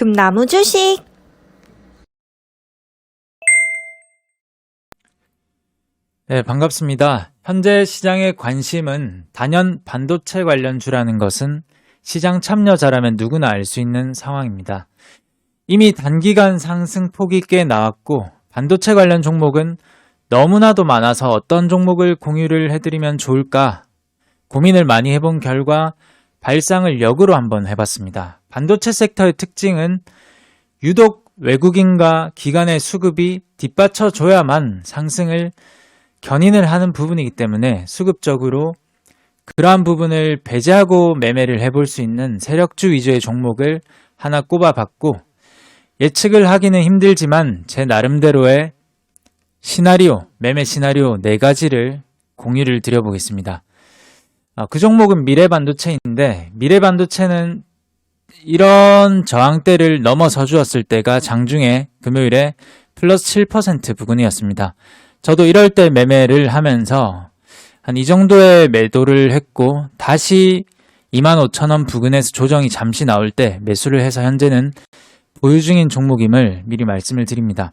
금나무 주식 네, 반갑습니다. 현재 시장의 관심은 단연 반도체 관련주라는 것은 시장 참여자라면 누구나 알 수 있는 상황입니다. 이미 단기간 상승 폭이 꽤 나왔고 반도체 관련 종목은 너무나도 많아서 어떤 종목을 공유를 해드리면 좋을까 고민을 많이 해본 결과 발상을 역으로 한번 해봤습니다. 반도체 섹터의 특징은 유독 외국인과 기관의 수급이 뒷받쳐줘야만 상승을 견인을 하는 부분이기 때문에 수급적으로 그러한 부분을 배제하고 매매를 해볼 수 있는 세력주 위주의 종목을 하나 꼽아봤고 예측을 하기는 힘들지만 제 나름대로의 시나리오, 매매 시나리오 네 가지를 공유를 드려보겠습니다. 아, 그 종목은 미래 반도체인데 미래 반도체는 이런 저항대를 넘어서 주었을 때가 장중에 금요일에 플러스 7% 부근이었습니다. 저도 이럴 때 매매를 하면서 한 이 정도의 매도를 했고 다시 25,000원 부근에서 조정이 잠시 나올 때 매수를 해서 현재는 보유 중인 종목임을 미리 말씀을 드립니다.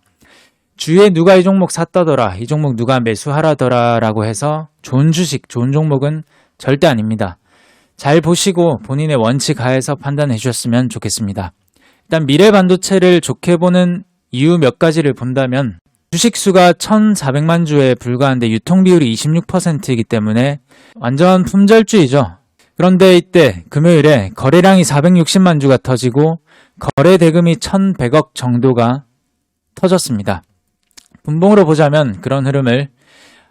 주위에 누가 이 종목 샀다더라, 이 종목 누가 매수하라더라 라고 해서 좋은 주식, 좋은 종목은 절대 아닙니다. 잘 보시고 본인의 원칙 하에서 판단해 주셨으면 좋겠습니다. 일단 미래 반도체를 좋게 보는 이유 몇 가지를 본다면 주식수가 1,400만 주에 불과한데 유통 비율이 26%이기 때문에 완전 품절주의죠. 그런데 이때 금요일에 거래량이 460만 주가 터지고 거래 대금이 1,100억 정도가 터졌습니다. 분봉으로 보자면 그런 흐름을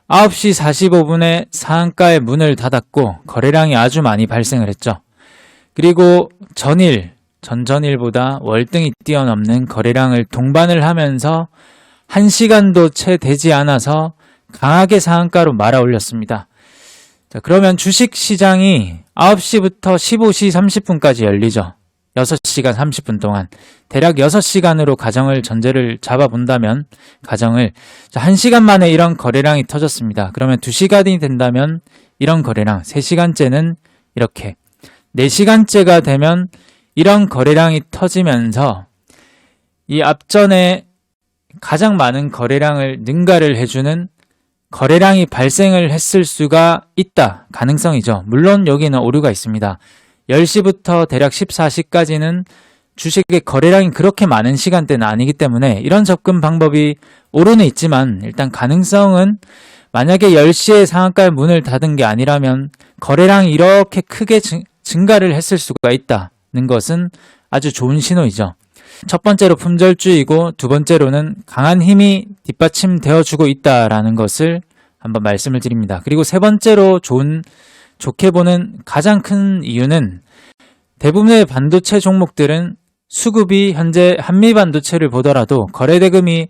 9시 45분에 상한가의 문을 닫았고 거래량이 아주 많이 발생을 했죠. 그리고 전일, 전전일보다 월등히 뛰어넘는 거래량을 동반을 하면서 1시간도 채 되지 않아서 강하게 상한가로 말아 올렸습니다. 자, 그러면 주식 시장이 9시부터 15시 30분까지 열리죠. 6시간 30분 동안. 대략 6시간으로 가정을 전제를 잡아본다면, 가정을, 자, 1시간 만에 이런 거래량이 터졌습니다. 그러면 2시간이 된다면, 이런 거래량, 3시간째는 이렇게, 4시간째가 되면, 이런 거래량이 터지면서, 이 앞전에 가장 많은 거래량을 능가를 해주는 거래량이 발생을 했을 수가 있다. 가능성이죠. 물론 여기는 오류가 있습니다. 10시부터 대략 14시까지는 주식의 거래량이 그렇게 많은 시간대는 아니기 때문에 이런 접근 방법이 오류는 있지만 일단 가능성은 만약에 10시에 상한가의 문을 닫은 게 아니라면 거래량이 이렇게 크게 증, 증가를 했을 수가 있다는 것은 아주 좋은 신호이죠. 첫 번째로 품절주의고 두 번째로는 강한 힘이 뒷받침되어 주고 있다라는 것을 한번 말씀을 드립니다. 그리고 세 번째로 좋은 좋게 보는 가장 큰 이유는 대부분의 반도체 종목들은 수급이 현재 한미 반도체를 보더라도 거래 대금이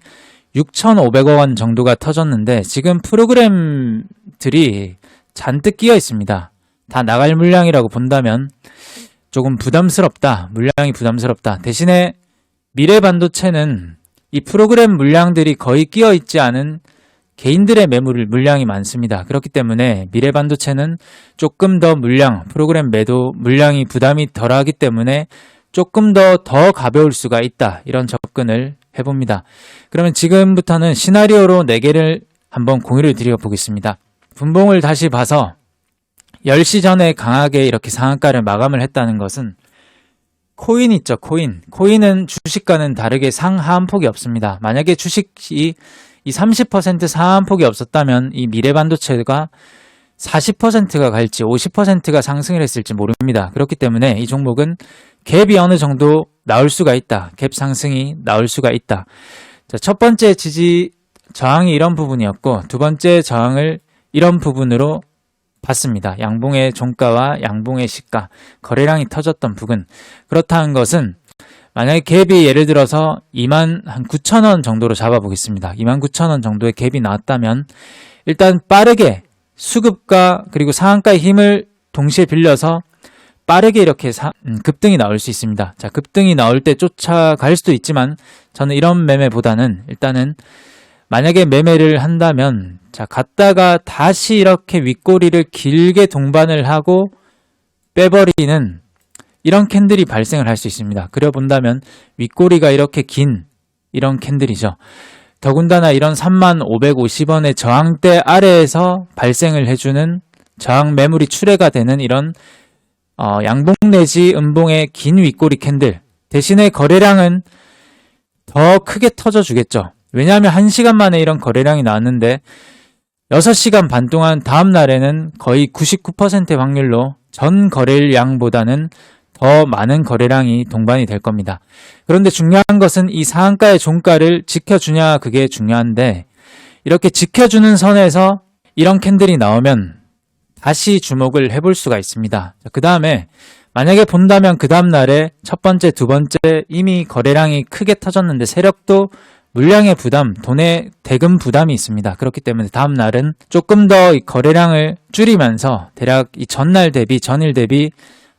6,500억 원 정도가 터졌는데 지금 프로그램들이 잔뜩 끼어 있습니다. 다 나갈 물량이라고 본다면 조금 부담스럽다. 물량이 부담스럽다. 대신에 미래 반도체는 이 프로그램 물량들이 거의 끼어 있지 않은 개인들의 매물 물량이 많습니다. 그렇기 때문에 미래 반도체는 조금 더 물량, 프로그램 매도 물량이 부담이 덜하기 때문에 조금 더더 가벼울 수가 있다. 이런 접근을 해봅니다. 그러면 지금부터는 시나리오로 4개를 한번 공유를 드려 보겠습니다. 분봉을 다시 봐서 10시 전에 강하게 이렇게 상한가를 마감을 했다는 것은 코인 있죠, 코인. 코인은 주식과는 다르게 상하한 폭이 없습니다. 만약에 주식이 이 30% 상한폭이 없었다면 이 미래 반도체가 40%가 갈지 50%가 상승을 했을지 모릅니다. 그렇기 때문에 이 종목은 갭이 어느 정도 나올 수가 있다. 갭 상승이 나올 수가 있다. 자, 첫 번째 지지 저항이 이런 부분이었고 두 번째 저항을 이런 부분으로 봤습니다. 양봉의 종가와 양봉의 시가, 거래량이 터졌던 부분. 그렇다는 것은 만약에 갭이 예를 들어서 2만 한 9천 원 정도로 잡아보겠습니다. 2만 9천 원 정도의 갭이 나왔다면 일단 빠르게 수급과 그리고 상한가의 힘을 동시에 빌려서 빠르게 이렇게 사, 음, 급등이 나올 수 있습니다. 자, 급등이 나올 때 쫓아갈 수도 있지만 저는 이런 매매보다는 일단은 만약에 매매를 한다면 자 갔다가 다시 이렇게 윗꼬리를 길게 동반을 하고 빼버리는 이런 캔들이 발생을 할 수 있습니다. 그려본다면 윗꼬리가 이렇게 긴 이런 캔들이죠. 더군다나 이런 3550원의 저항대 아래에서 발생을 해주는 저항 매물이 출회가 되는 이런 어, 양봉 내지 음봉의 긴 윗꼬리 캔들 대신에 거래량은 더 크게 터져주겠죠. 왜냐하면 1시간 만에 이런 거래량이 나왔는데 6시간 반 동안 다음 날에는 거의 99%의 확률로 전 거래량보다는 더 많은 거래량이 동반이 될 겁니다. 그런데 중요한 것은 이 상한가의 종가를 지켜주냐 그게 중요한데 이렇게 지켜주는 선에서 이런 캔들이 나오면 다시 주목을 해볼 수가 있습니다. 그 다음에 만약에 본다면 그 다음 날에 첫 번째, 두 번째 이미 거래량이 크게 터졌는데 세력도 물량의 부담, 돈의 대금 부담이 있습니다. 그렇기 때문에 다음 날은 조금 더이 거래량을 줄이면서 대략 이 전날 대비, 전일 대비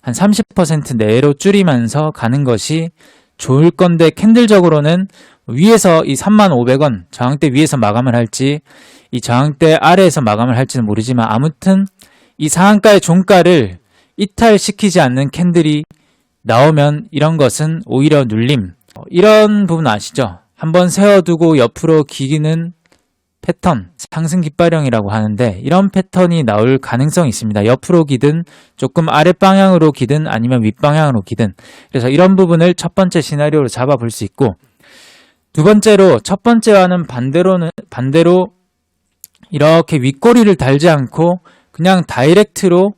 한 30% 내로 줄이면서 가는 것이 좋을 건데 캔들적으로는 위에서 이 3500원 저항대 위에서 마감을 할지 이 저항대 아래에서 마감을 할지는 모르지만 아무튼 이 상한가의 종가를 이탈시키지 않는 캔들이 나오면 이런 것은 오히려 눌림. 어, 이런 부분 아시죠? 한번 세워두고 옆으로 기기는 패턴, 상승 깃발형이라고 하는데 이런 패턴이 나올 가능성이 있습니다. 옆으로 기든 조금 아랫방향으로 기든 아니면 윗방향으로 기든 그래서 이런 부분을 첫 번째 시나리오로 잡아볼 수 있고 두 번째로 첫 번째와는 반대로는 반대로 이렇게 윗꼬리를 달지 않고 그냥 다이렉트로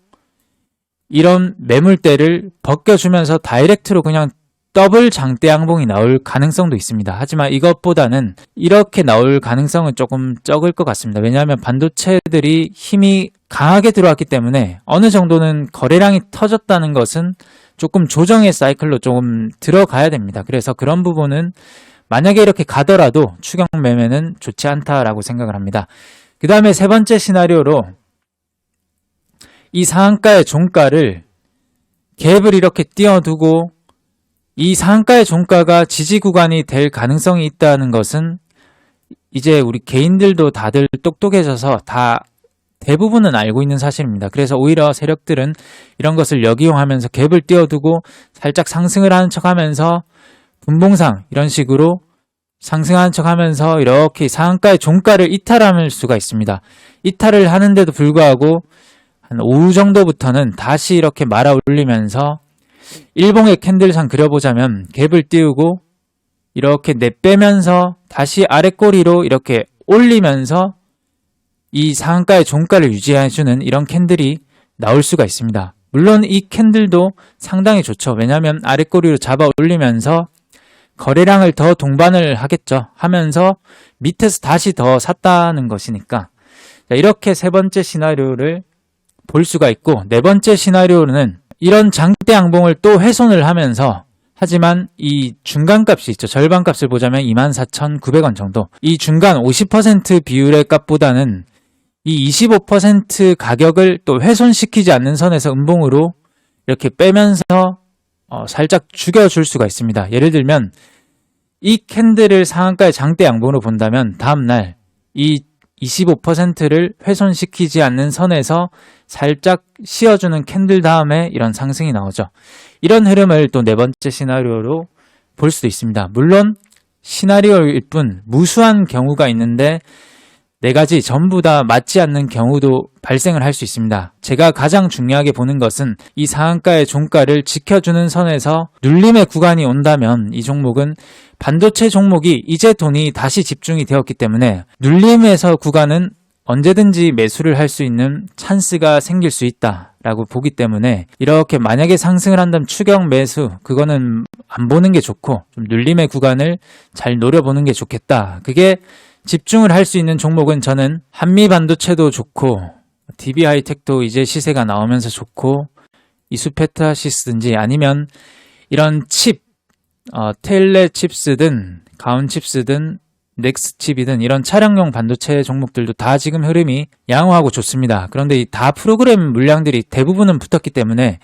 이런 매물대를 벗겨주면서 다이렉트로 그냥 더블 장대 양봉이 나올 가능성도 있습니다. 하지만 이것보다는 이렇게 나올 가능성은 조금 적을 것 같습니다. 왜냐하면 반도체들이 힘이 강하게 들어왔기 때문에 어느 정도는 거래량이 터졌다는 것은 조금 조정의 사이클로 조금 들어가야 됩니다. 그래서 그런 부분은 만약에 이렇게 가더라도 추경 매매는 좋지 않다라고 생각을 합니다. 그 다음에 세 번째 시나리오로 이 상한가의 종가를 갭을 이렇게 띄워두고 이 상한가의 종가가 지지 구간이 될 가능성이 있다는 것은 이제 우리 개인들도 다들 똑똑해져서 다 대부분은 알고 있는 사실입니다. 그래서 오히려 세력들은 이런 것을 역이용하면서 갭을 띄워두고 살짝 상승을 하는 척 하면서 분봉상 이런 식으로 상승하는 척 하면서 이렇게 상한가의 종가를 이탈할 수가 있습니다. 이탈을 하는데도 불구하고 한 오후 정도부터는 다시 이렇게 말아 올리면서 일봉의 캔들상 그려보자면 갭을 띄우고 이렇게 내빼면서 다시 아랫꼬리로 이렇게 올리면서 이 상한가의 종가를 유지해주는 이런 캔들이 나올 수가 있습니다. 물론 이 캔들도 상당히 좋죠. 왜냐하면 아랫꼬리로 잡아 올리면서 거래량을 더 동반을 하겠죠. 하면서 밑에서 다시 더 샀다는 것이니까. 이렇게 세 번째 시나리오를 볼 수가 있고 네 번째 시나리오는 이런 장대 양봉을 또 훼손을 하면서 하지만 이 중간값이 있죠. 절반값을 보자면 24,900원 정도. 이 중간 50% 비율의 값보다는 이 25% 가격을 또 훼손시키지 않는 선에서 음봉으로 이렇게 빼면서 어, 살짝 죽여줄 수가 있습니다. 예를 들면 이 캔들을 상한가의 장대 양봉으로 본다면 다음날 이 25%를 훼손시키지 않는 선에서 살짝 씌워주는 캔들 다음에 이런 상승이 나오죠. 이런 흐름을 또 네 번째 시나리오로 볼 수도 있습니다. 물론 시나리오일 뿐 무수한 경우가 있는데 네 가지 전부 다 맞지 않는 경우도 발생을 할 수 있습니다. 제가 가장 중요하게 보는 것은 이 상한가의 종가를 지켜주는 선에서 눌림의 구간이 온다면 이 종목은 반도체 종목이 이제 돈이 다시 집중이 되었기 때문에 눌림에서 구간은 언제든지 매수를 할 수 있는 찬스가 생길 수 있다 라고 보기 때문에 이렇게 만약에 상승을 한다면 추경 매수 그거는 안 보는 게 좋고 좀 눌림의 구간을 잘 노려보는 게 좋겠다. 그게 집중을 할 수 있는 종목은 저는 한미 반도체도 좋고 DB 하이텍도 이제 시세가 나오면서 좋고 이수페타시스든지 아니면 이런 칩, 어, 텔레 칩스든 가운 칩스든 넥스 칩이든 이런 차량용 반도체 종목들도 다 지금 흐름이 양호하고 좋습니다. 그런데 이다 프로그램 물량들이 대부분은 붙었기 때문에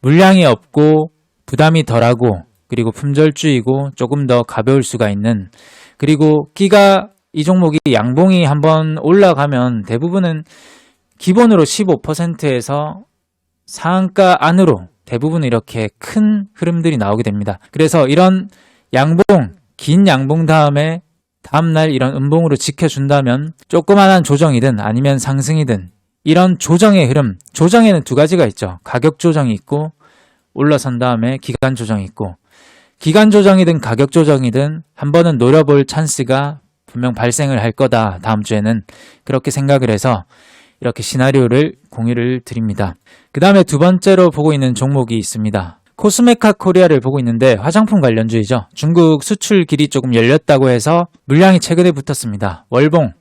물량이 없고 부담이 덜하고 그리고 품절주이고 조금 더 가벼울 수가 있는 그리고 끼가 이 종목이 양봉이 한번 올라가면 대부분은 기본으로 15%에서 상한가 안으로 대부분 이렇게 큰 흐름들이 나오게 됩니다. 그래서 이런 양봉, 긴 양봉 다음에 다음날 이런 음봉으로 지켜준다면 조그만한 조정이든 아니면 상승이든 이런 조정의 흐름, 조정에는 두 가지가 있죠. 가격 조정이 있고 올라선 다음에 기간 조정이 있고 기간 조정이든 가격 조정이든 한 번은 노려볼 찬스가 분명 발생을 할 거다. 다음 주에는 그렇게 생각을 해서 이렇게 시나리오를 공유를 드립니다. 그 다음에 두 번째로 보고 있는 종목이 있습니다. 코스메카 코리아를 보고 있는데 화장품 관련주이죠. 중국 수출 길이 조금 열렸다고 해서 물량이 최근에 붙었습니다. 월봉,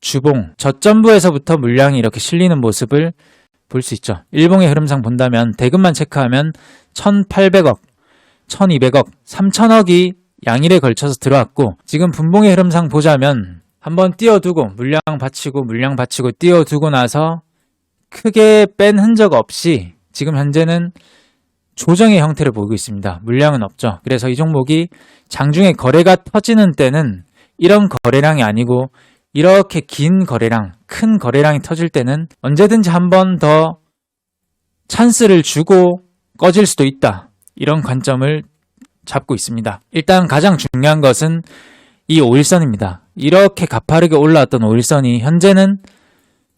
주봉, 저점부에서부터 물량이 이렇게 실리는 모습을 볼 수 있죠. 일봉의 흐름상 본다면 대금만 체크하면 1,800억, 1,200억, 3,000억이 양일에 걸쳐서 들어왔고 지금 분봉의 흐름상 보자면 한번 띄워두고 물량 받치고 물량 받치고 띄워두고 나서 크게 뺀 흔적 없이 지금 현재는 조정의 형태를 보이고 있습니다. 물량은 없죠. 그래서 이 종목이 장중에 거래가 터지는 때는 이런 거래량이 아니고 이렇게 긴 거래량, 큰 거래량이 터질 때는 언제든지 한 번 더 찬스를 주고 꺼질 수도 있다. 이런 관점을 잡고 있습니다. 일단 가장 중요한 것은 이 5일선입니다. 이렇게 가파르게 올라왔던 5일선이 현재는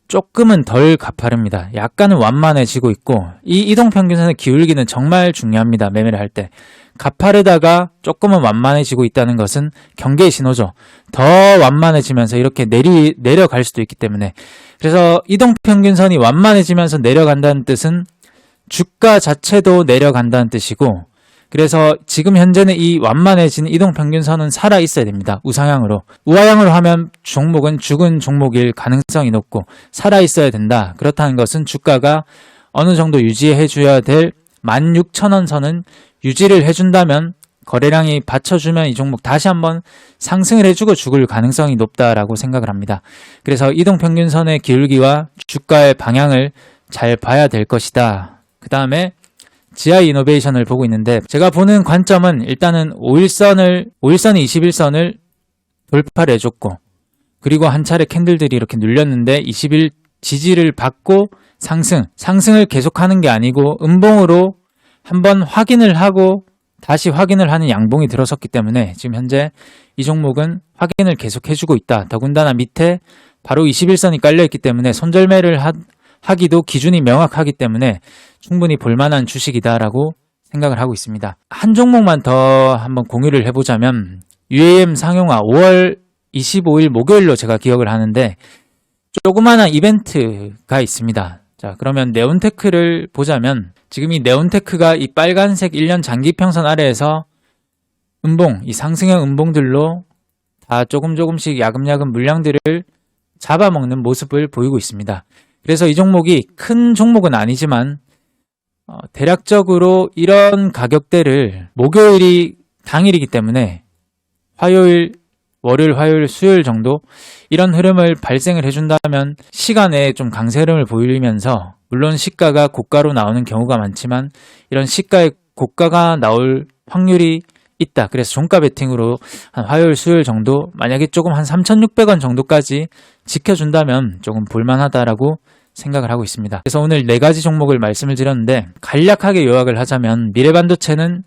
조금은 덜 가파릅니다. 약간은 완만해지고 있고 이 이동평균선의 기울기는 정말 중요합니다. 매매를 할 때. 가파르다가 조금은 완만해지고 있다는 것은 경계의 신호죠. 더 완만해지면서 이렇게 내리, 내려갈 수도 있기 때문에. 그래서 이동평균선이 완만해지면서 내려간다는 뜻은 주가 자체도 내려간다는 뜻이고 그래서 지금 현재는 이 완만해진 이동평균선은 살아 있어야 됩니다. 우상향으로. 우하향으로 하면 종목은 죽은 종목일 가능성이 높고 살아 있어야 된다. 그렇다는 것은 주가가 어느 정도 유지해 줘야 될 16,000원 선은 유지를 해준다면 거래량이 받쳐주면 이 종목 다시 한번 상승을 해주고 죽을 가능성이 높다라고 생각을 합니다. 그래서 이동평균선의 기울기와 주가의 방향을 잘 봐야 될 것이다. 그 다음에 GI 이노베이션을 보고 있는데 제가 보는 관점은 일단은 5일선을 5일선이 21선을 돌파를 해줬고 그리고 한 차례 캔들들이 이렇게 눌렸는데 20일 지지를 받고 상승 상승을 계속하는 게 아니고 음봉으로 한번 확인을 하고 다시 확인을 하는 양봉이 들어섰기 때문에 지금 현재 이 종목은 확인을 계속 해주고 있다. 더군다나 밑에 바로 21선이 깔려있기 때문에 손절매를 하, 하기도 기준이 명확하기 때문에 충분히 볼만한 주식이다라고 생각을 하고 있습니다. 한 종목만 더 한번 공유를 해보자면 UAM 상용화 5월 25일 목요일로 제가 기억을 하는데 조그마한 이벤트가 있습니다. 자, 그러면 네온테크를 보자면 지금 이 네온테크가 이 빨간색 1년 장기평선 아래에서 음봉, 이 상승형 음봉들로 다 조금 조금씩 야금야금 물량들을 잡아먹는 모습을 보이고 있습니다. 그래서 이 종목이 큰 종목은 아니지만 어, 대략적으로 이런 가격대를 목요일이 당일이기 때문에 화요일, 월요일, 화요일, 수요일 정도 이런 흐름을 발생을 해준다면 시간에 좀 강세 흐름을 보이면서 물론 시가가 고가로 나오는 경우가 많지만 이런 시가의 고가가 나올 확률이 있다. 그래서 종가 베팅으로 한 화요일, 수요일 정도 만약에 조금 한 3,600원 정도까지 지켜준다면 조금 볼만하다라고 생각을 하고 있습니다. 그래서 오늘 네 가지 종목을 말씀을 드렸는데 간략하게 요약을 하자면 미래반도체는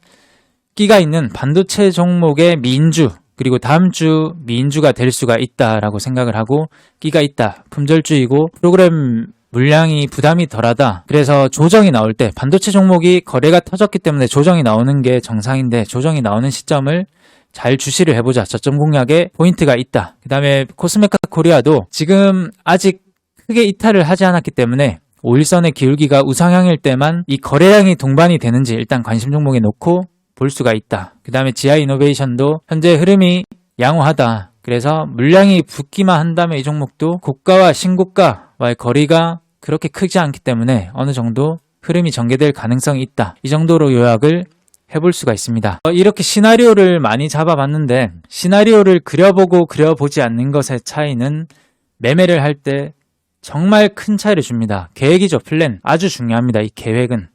끼가 있는 반도체 종목의 민주 그리고 다음 주 민주가 될 수가 있다라고 생각을 하고 끼가 있다 품절주이고 프로그램 물량이 부담이 덜하다. 그래서 조정이 나올 때 반도체 종목이 거래가 터졌기 때문에 조정이 나오는 게 정상인데 조정이 나오는 시점을 잘 주시를 해보자. 저점 공략에 포인트가 있다. 그 다음에 코스메카 코리아도 지금 아직 크게 이탈을 하지 않았기 때문에 5일선의 기울기가 우상향일 때만 이 거래량이 동반이 되는지 일단 관심 종목에 놓고 볼 수가 있다. 그 다음에 지하 이노베이션도 현재 흐름이 양호하다. 그래서 물량이 붙기만 한다면 이 종목도 고가와 신고가 와의 거리가 그렇게 크지 않기 때문에 어느 정도 흐름이 전개될 가능성이 있다. 이 정도로 요약을 해볼 수가 있습니다. 어, 이렇게 시나리오를 많이 잡아봤는데 시나리오를 그려보고 그려보지 않는 것의 차이는 매매를 할 때 정말 큰 차이를 줍니다. 계획이죠, 플랜. 아주 중요합니다, 이 계획은.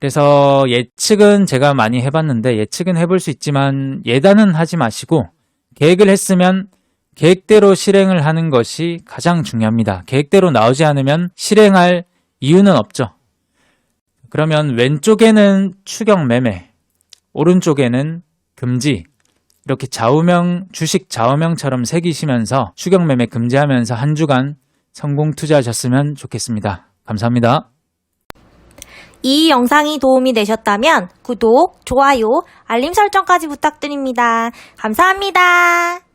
그래서 예측은 제가 많이 해봤는데 예측은 해볼 수 있지만 예단은 하지 마시고 계획을 했으면 계획대로 실행을 하는 것이 가장 중요합니다. 계획대로 나오지 않으면 실행할 이유는 없죠. 그러면 왼쪽에는 추격 매매, 오른쪽에는 금지. 이렇게 좌우명, 주식 좌우명처럼 새기시면서 추격 매매 금지하면서 한 주간 성공 투자하셨으면 좋겠습니다. 감사합니다. 이 영상이 도움이 되셨다면 구독, 좋아요, 알림 설정까지 부탁드립니다. 감사합니다.